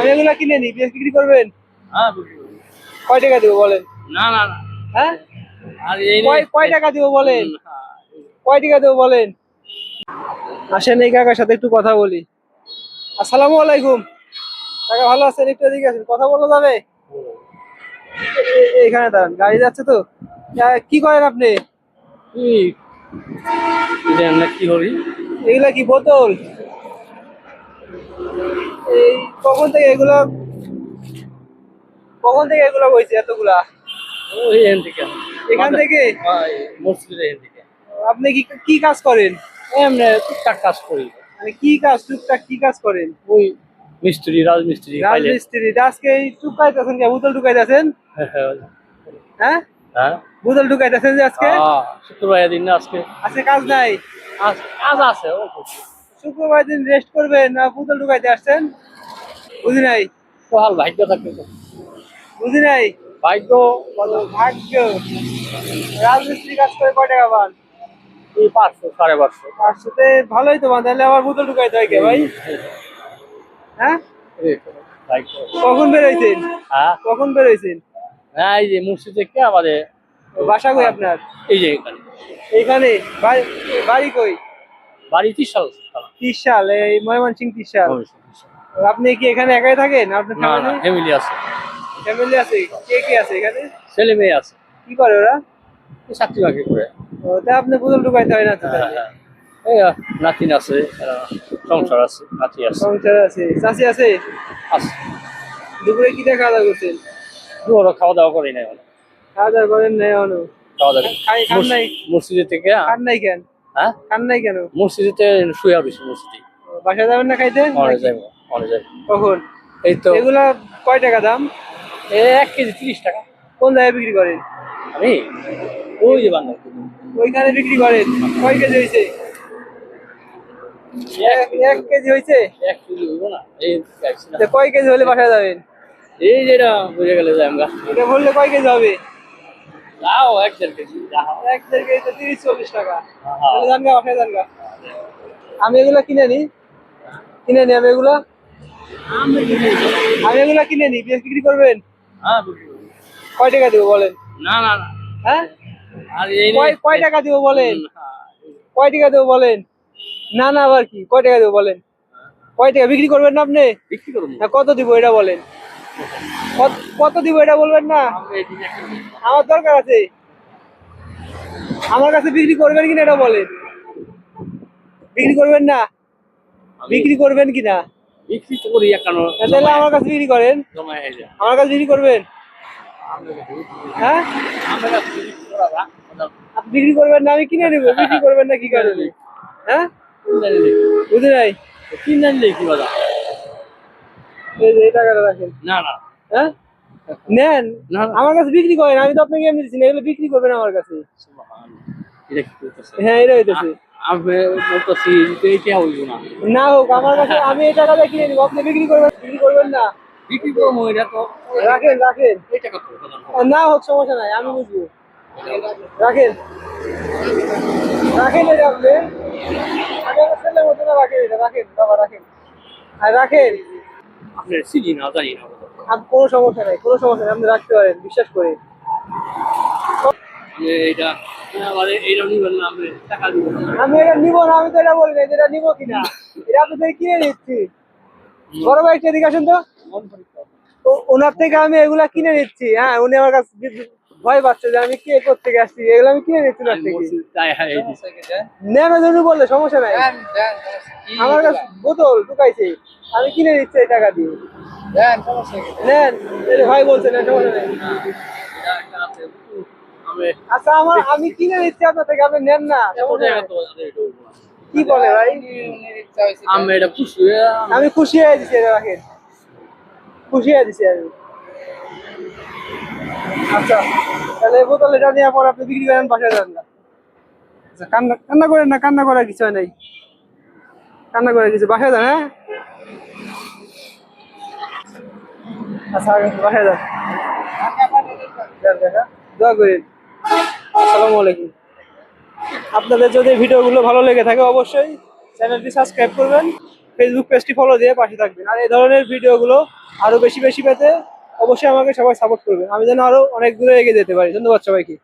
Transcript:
আমি এগুলা কিনে নি বিক্রি করবেন? হ্যাঁ কয় টাকা দিব বলেন? না না না। হ্যাঁ? আর এই কয় কয় টাকা দিব বলেন? হ্যাঁ, কয় টাকা দেবো বলেন? আসেন এই কাকার সাথে একটু কথা বলি। আসসালামু আলাইকুম। কাকা ভালো আছেন? একটু এদিকে আছেন কথা বলা যাবে? এখানে দাঁড়ান। গাড়ি যাচ্ছে তো? কি করেন আপনি? কি করি। এগুলা কি বোতল? এই কখন থেকে এগুলা কখন থেকে এগুলা বইছে এতগুলা? এখান থেকে। এখান থেকে? মসজিদের এখান থেকে। আপনি কি কি কাজ করেন? এমনি টুকটাক কাজ করি। মানে কি কাজ টুকটাক কি কাজ করেন? ওই মিস্ত্রি রাজমিস্ত্রি রাজমিস্ত্রি আজকে এই টুকাইতেছেন কে বোতল টুকাইতেছেন? হ্যাঁ হ্যাঁ বোতল ঢুকাইতেছেন যে আজকে? হ্যাঁ, শুক্রবার দিন আজকে। আজকে কাজ নাই? আজ- আছে অল্প। শুক্রবার দিন রেস্ট করবেন না বোতল ঢুকাইতে আসছেন? বুঝি নাই? হাল ভাগ্য থাকবে। বুঝি নাই? ভাগ্য ভাগ্য। রাজমিস্ত্রি কাজ করে কয় টাকা পান? এই পাঁচশো সাড়ে পাঁচশো। পাঁচশোতে ভালোই তো পান তাহলে আবার বোতল ঢুকাইতে হয় কে ভাই? হ্যাঁ? তো, কখন বেরোইছেন হ্যাঁ? কখন বেরোইছেন হ্যাঁ এই যে মসজিদ থেকে আমাদের বাসা কই আপনার? এই যে এখানে। এইখানে? বাড়ি বাড়ি কই? বাড়ি ত্রিশ সাল ত্রিশ এই ময়মনসিং ত্রিশ সাল আপনি কি এখানে একাই থাকেন? আপনার ফ্যামিলি আছে। ফ্যামিলি আছে? কে কে আছে এখানে? ছেলে মেয়ে আছে। কি করে ওরা? চাকরি বাকরি করে। ও তা আপনি বোতল ঢুকাইতে হয় না হ্যাঁ? হ্যাঁ। এই নাতিন আছে সংসার আছে নাতি আছে। সংসার আছে। চাষি আছে? আছে। দুপুরে কি খাওয়া দাওয়া করছেন? দুপুরে খাওয়া দাওয়া করি না এখনও। খাওয়া দাওয়া করেন নাই এখনও? খাওয়া দাওয়া খাই খান নাই? মসজিদে থেকে খান নাই কেন? হ্যাঁ? খান নাই কেন? মসজিদে শুয়ে রয়েছে মসজিদে। বাসা যাবেন না খাইতে? অনেক যাব অনেক যাব কখন? এই তো এগুলা কয় টাকা দাম? এক কেজি তিরিশ টাকা। কোন জায়গায় বিক্রি করেন? আমি? ওই যে বাংলা ওইখানে বিক্রি করেন? কয় কেজি হয়েছে এক- এক কেজি। হয়েছে এক কেজি হইব না। এই কয় কেজি হলে বাসায় যাবেন? এই যেটা বুঝে গেলে যাই আমরা। এটা বললে কয় কেজি হবে? এক দেড় কেজি এক দেড় কেজি তো তিরিশ চল্লিশ টাকা। হ্যাঁ। গা গা আমি এগুলা কিনে নি। কিনে নি আমি এগুলা? আমি এগুলা কিনে নি। বিক্রি করবেন? হ্যাঁ। কয় টাকা দিব বলেন? না না না। হ্যাঁ? আর কয় টাকা দিব বলেন? হ্যাঁ, কয় টাকা দেবো বলেন? না না আবার কি? কয় টাকা দেবো বলেন? কয় টাকা? বিক্রি করবেন না আপনি? বিক্রি করুন না কত দিব এটা বলেন? কত- দিব এটা বলবেন না? আমার দরকার আছে। আমার কাছে বিক্রি করবেন কিনা এটা বলেন। বিক্রি করবেন না? বিক্রি করবেন কিনা? বিক্রি তো করি একান্ন তাহলে আমার কাছে বিক্রি করেন। হয়ে আমার কাছে বিক্রি করবেন? হ্যাঁ? বিক্রি করবেন না আমি কিনে নেব। বিক্রি করবেন না কি কারণে? হ্যাঁ? বুঝি নাই? তিন জানি কি বাজা এই টাকাটা রাখেন। না না। হ্যাঁ? নেন। আমার কাছে বিক্রি করেন আমি তো আপনাকে এমনি দিচ্ছি না এগুলো বিক্রি করবেন আমার কাছে। হ্যাঁ এটা হইতেছে না। হোক আমার কাছে আমি এই টাকাটা কিনে নিবো। আপনি বিক্রি করবেন বিক্রি করবেন না। বিক্রি করব এটা তো রাখেন রাখেন। এটা না হোক সমস্যা নাই আমি বুঝব। রাখেন। রাখেন এটা আপনি। রাখেন এটা রাখেন বাবা রাখেন। আর রাখেন। চিনি না জানি না। কোনো সমস্যা নাই কোনো সমস্যা নাই আপনি রাখতে পারেন বিশ্বাস করে। এইটা না না। আমি এটা নিবো না আমি তো এটা বলি না যে এটা নিবো কিনা। এটা আপনি কিনে নিচ্ছি বড় ভাই এদিকে আসেন তো। ওনার থেকে আমি এগুলা কিনে নিচ্ছি। হ্যাঁ উনি আমার কাছে ভয় পাচ্ছে যে আমি কে করতে আসছি এগুলো আমি কিনে নিচ্ছি ওনার থেকে। হ্যাঁ এই দিছে। নেন জন্য বললে সমস্যা নাই। আমার কাছে বোতল ঢুকাইছে আমি কিনে নিচ্ছি এই টাকা দিয়ে। নেন ভাই আচ্ছা আমার আমি কিনে নিচ্ছি আপনার থেকে আপনি নেন না। কি বলে ভাই? আমি এটা খুশি হয়ে আমি খুশি হয়ে রাখেন। খুশি হয়ে দিছি আমি। আচ্ছা তাহলে বোতল এটা নেওয়ার পর আপনি বিক্রি করেন বাসায় যান না। আচ্ছা কান্না কান্না করেন না কান্না করার কিছু নাই। কান্না করার কিছু বাসায় যান হ্যাঁ আচ্ছা আগে আপনাদের যদি ভিডিওগুলো ভালো লেগে থাকে অবশ্যই চ্যানেলটি সাবস্ক্রাইব করবেন ফেসবুক পেজটি ফলো দিয়ে পাশে থাকবেন। আর এই ধরনের ভিডিওগুলো আরও বেশি বেশি পেতে অবশ্যই আমাকে সবাই সাপোর্ট করবেন। আমি যেন আরও অনেক দূরে এগিয়ে যেতে পারি। ধন্যবাদ সবাইকে।